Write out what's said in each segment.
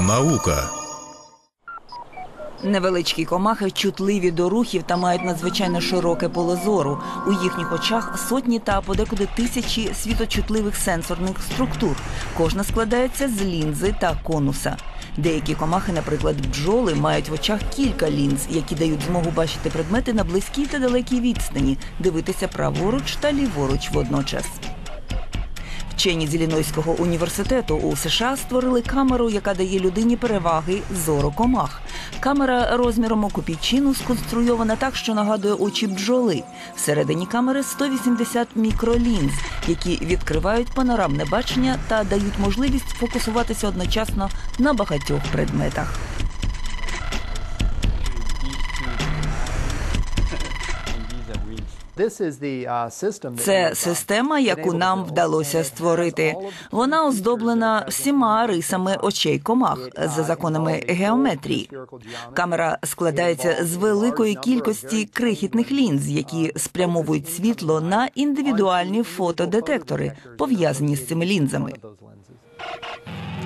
Наука. Невеличкі комахи чутливі до рухів та мають надзвичайно широке поле зору. У їхніх очах сотні та подекуди тисячі світочутливих сенсорних структур. Кожна складається з лінзи та конуса. Деякі комахи, наприклад, бджоли, мають в очах кілька лінз, які дають змогу бачити предмети на близькій та далекій відстані, дивитися праворуч та ліворуч водночас. Вчені з Іллінойського університету у США створили камеру, яка дає людині переваги зору комах. Камера розміром у копійчину сконструйована так, що нагадує очі бджоли. Всередині камери 180 мікролінз, які відкривають панорамне бачення та дають можливість фокусуватися одночасно на багатьох предметах. Це система, яку нам вдалося створити. Вона оздоблена всіма рисами очей комах за законами геометрії. Камера складається з великої кількості крихітних лінз, які спрямовують світло на індивідуальні фотодетектори, пов'язані з цими лінзами.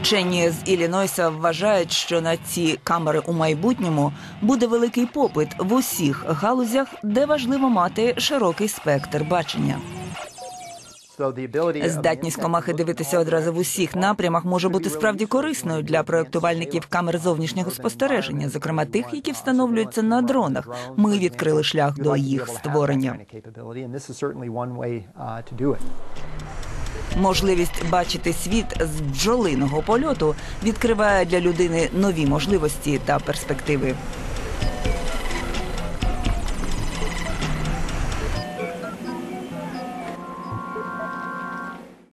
Вчені з Іллінойса вважають, що на ці камери у майбутньому буде великий попит в усіх галузях, де важливо мати широкий спектр бачення. Здатність комахи дивитися одразу в усіх напрямах може бути справді корисною для проєктувальників камер зовнішнього спостереження, зокрема тих, які встановлюються на дронах. Ми відкрили шлях до їх створення. Можливість бачити світ з бджолиного польоту відкриває для людини нові можливості та перспективи.